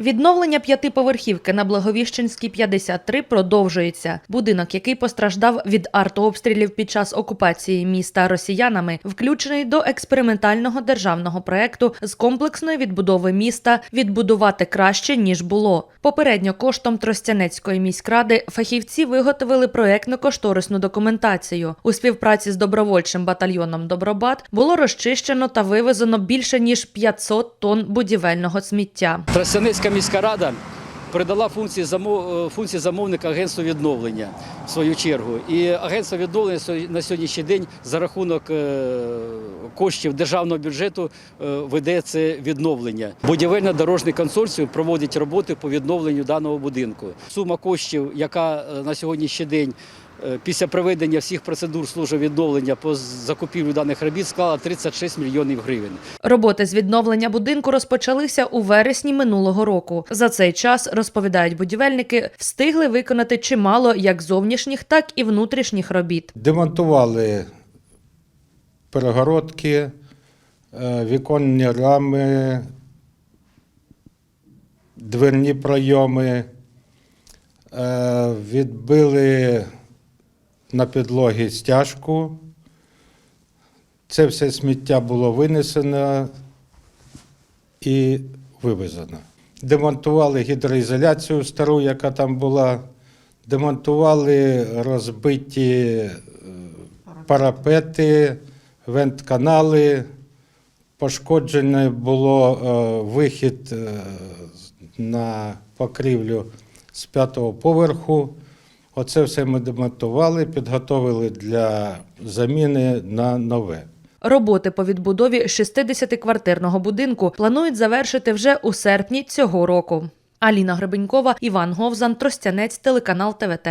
Відновлення п'ятиповерхівки на Благовіщенській 53 продовжується. Будинок, який постраждав від артобстрілів під час окупації міста росіянами, включений до експериментального державного проекту з комплексної відбудови міста відбудувати краще ніж було. Попередньо коштом Тростянецької міськради фахівці виготовили проектно-кошторисну документацію. У співпраці з добровольчим батальйоном Добробат було розчищено та вивезено більше ніж 500 тонн будівельного сміття. Тростянецька міська рада передала функції, е, замовника агентству відновлення в свою чергу. І агентство відновлення на сьогоднішній день за рахунок е, коштів державного бюджету е, веде це відновлення. Будівельно-дорожний консорціум проводить роботи по відновленню даного будинку. Сума коштів, яка на сьогоднішній день після проведення всіх процедур служби відновлення по закупівлю даних робіт склала 36 мільйонів гривень. Роботи з відновлення будинку розпочалися у вересні минулого року. За цей час, розповідають будівельники, встигли виконати чимало як зовнішніх, так і внутрішніх робіт. Демонтували перегородки, е, віконні рами, дверні пройоми, е, відбили на підлогі стяжку. Це все сміття було винесено і вивезено. Демонтували гідроізоляцію стару, яка там була, демонтували розбиті е, парапети, вентканали. Пошкоджений було е, вихід е, на покрівлю з п'ятого поверху. Оце все ми демонтували, підготовили для заміни на нове. Роботи по відбудові 60-квартирного будинку планують завершити вже у серпні цього року. Аліна Гребенькова, Іван Говзан, Тростянець, телеканал ТВТ.